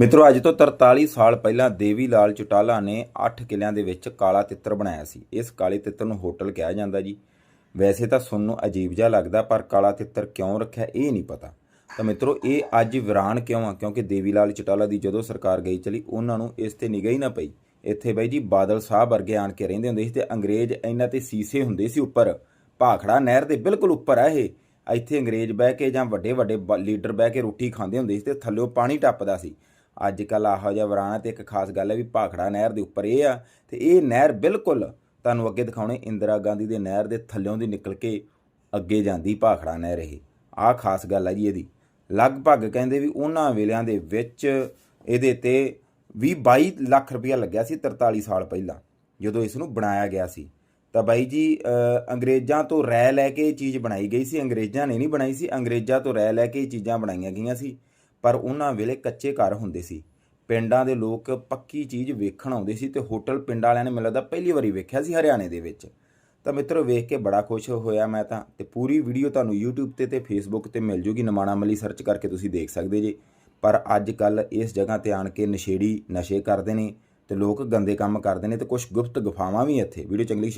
ਮਿੱਤਰੋ, ਅੱਜ ਤੋਂ 43 ਸਾਲ ਪਹਿਲਾਂ ਦੇਵੀ ਲਾਲ ਚੁਟਾਲਾ ਨੇ 8 ਕਿਲਿਆਂ ਦੇ ਵਿੱਚ ਕਾਲਾ ਤਿੱਤਰ ਬਣਾਇਆ ਸੀ। ਇਸ ਕਾਲੇ ਤਿੱਤਰ ਨੂੰ ਹੋਟਲ ਕਿਹਾ ਜਾਂਦਾ ਜੀ। ਵੈਸੇ ਤਾਂ ਸੁਣਨ ਨੂੰ ਅਜੀਬ ਜਿਹਾ ਲੱਗਦਾ, ਪਰ ਕਾਲਾ ਤਿੱਤਰ ਕਿਉਂ ਰੱਖਿਆ, ਇਹ ਨਹੀਂ ਪਤਾ। ਤਾਂ ਮਿੱਤਰੋ, ਇਹ ਅੱਜ ਵਿਰਾਨ ਕਿਉਂ ਆ? ਕਿਉਂਕਿ ਦੇਵੀ ਲਾਲ ਚਟਾਲਾ ਦੀ ਜਦੋਂ ਸਰਕਾਰ ਗਈ ਚਲੀ, ਉਹਨਾਂ ਨੂੰ ਇਸ ਤੇ ਨਿਗਾਹ ਹੀ ਨਾ ਪਈ। ਇੱਥੇ ਬਾਈ ਜੀ, ਬਾਦਲ ਸਾਹਿਬ ਵਰਗੇ ਆਣ ਕੇ ਰਹਿੰਦੇ ਹੁੰਦੇ ਸੀ ਤੇ ਅੰਗਰੇਜ਼ ਇਹਨਾਂ ਤੇ ਸੀਸੇ ਹੁੰਦੇ ਸੀ ਉੱਪਰ। ਭਾਖੜਾ ਨਹਿਰ ਦੇ ਬਿਲਕੁਲ ਉੱਪਰ ਆ ਇਹ। ਇੱਥੇ ਅੰਗਰੇਜ਼ ਬਹਿ ਕੇ ਜਾਂ ਵੱਡੇ ਵੱਡੇ ਬ- ਲੀਡਰ ਬਹਿ ਕੇ ਰੋਟੀ ਖਾਂਦੇ ਹੁੰਦੇ ਸੀ ਤੇ ਥੱਲਿਓਂ ਪਾਣੀ ਟੱਪਦਾ ਸੀ। ਅੱਜ ਕੱਲ ਆਹੋ ਜਿਹਾ ਵਰਾਣਾ ਤੇ ਇੱਕ ਖਾਸ ਗੱਲ ਹੈ ਵੀ ਭਾਖੜਾ ਨਹਿਰ ਦੇ ਉੱਪਰ ਇਹ ਆ ਤੇ ਇਹ ਨਹਿਰ ਬਿਲਕੁਲ ਤੁਹਾਨੂੰ ਅੱਗੇ ਦਿਖਾਉਣੇ ਇੰਦਰਾ ਗਾਂਧੀ ਦੇ ਨਹਿਰ ਦੇ ਥੱਲਿਓਂ ਦੀ ਨਿਕਲ ਕੇ ਅੱਗੇ ਜਾਂਦੀ ਭਾਖੜਾ ਨਹਿਰ ਇਹ। ਆਹ ਖਾਸ ਗੱਲ ਹੈ ਜੀ ਇਹਦੀ। ਲਗਭਗ ਕਹਿੰਦੇ ਵੀ ਉਹਨਾਂ ਵੇਲਿਆਂ ਦੇ ਵਿੱਚ ਇਹਦੇ ਤੇ 20 22 ਲੱਖ ਰੁਪਇਆ ਲੱਗਿਆ ਸੀ 43 ਸਾਲ ਪਹਿਲਾਂ, ਜਦੋਂ ਇਸ ਨੂੰ ਬਣਾਇਆ ਗਿਆ ਸੀ। ਤਾਂ ਬਾਈ ਜੀ ਅੰਗਰੇਜ਼ਾਂ ਤੋਂ ਰਹਿ ਲੈ ਕੇ ਇਹ ਚੀਜ਼ ਬਣਾਈ ਗਈ ਸੀ। ਅੰਗਰੇਜ਼ਾਂ ਨੇ ਨਹੀਂ ਬਣਾਈ ਸੀ, ਅੰਗਰੇਜ਼ਾਂ ਤੋਂ ਰਹਿ ਲੈ ਕੇ ਇਹ ਚੀਜ਼ਾਂ ਬਣਾਈਆਂ ਗਈਆਂ ਸੀ। ਪਰ ਉਹਨਾਂ ਵੇਲੇ ਕੱਚੇ ਘਰ ਹੁੰਦੇ ਸੀ। ਪਿੰਡਾਂ ਦੇ ਲੋਕ ਪੱਕੀ ਚੀਜ਼ ਵੇਖਣ ਆਉਂਦੇ ਸੀ ਤੇ ਹੋਟਲ ਪਿੰਡ ਵਾਲਿਆਂ ਨੇ ਮੈਨੂੰ ਲੱਗਦਾ ਪਹਿਲੀ ਵਾਰੀ ਵੇਖਿਆ ਸੀ ਹਰਿਆਣੇ ਦੇ ਵਿੱਚ। ਤਾਂ ਮਿੱਤਰੋ, ਵੇਖ ਕੇ ਬੜਾ ਖੁਸ਼ ਹੋਇਆ ਮੈਂ ਤਾਂ ਤੇ ਪੂਰੀ ਵੀਡੀਓ ਤੁਹਾਨੂੰ YouTube ਤੇ ਤੇ Facebook ਤੇ ਮਿਲ ਜੂਗੀ ਨਮਾਣਾ ਮਲੀ ਸਰਚ ਕਰਕੇ ਤੁਸੀਂ ਦੇਖ ਸਕਦੇ ਜੀ। ਪਰ ਅੱਜ ਕੱਲ ਇਸ ਜਗ੍ਹਾ ਤੇ ਆਣ ਕੇ ਨਸ਼ੇੜੀ ਨਸ਼ੇ ਕਰਦੇ ਨੇ ਤੇ ਲੋਕ ਗੰਦੇ ਕੰਮ ਕਰਦੇ ਨੇ ਤੇ ਕੁਝ ਗੁਪਤ ਗੁਫਾਵਾਂ ਵੀ ਇੱਥੇ। ਵੀਡੀਓ ਚੰਗੀ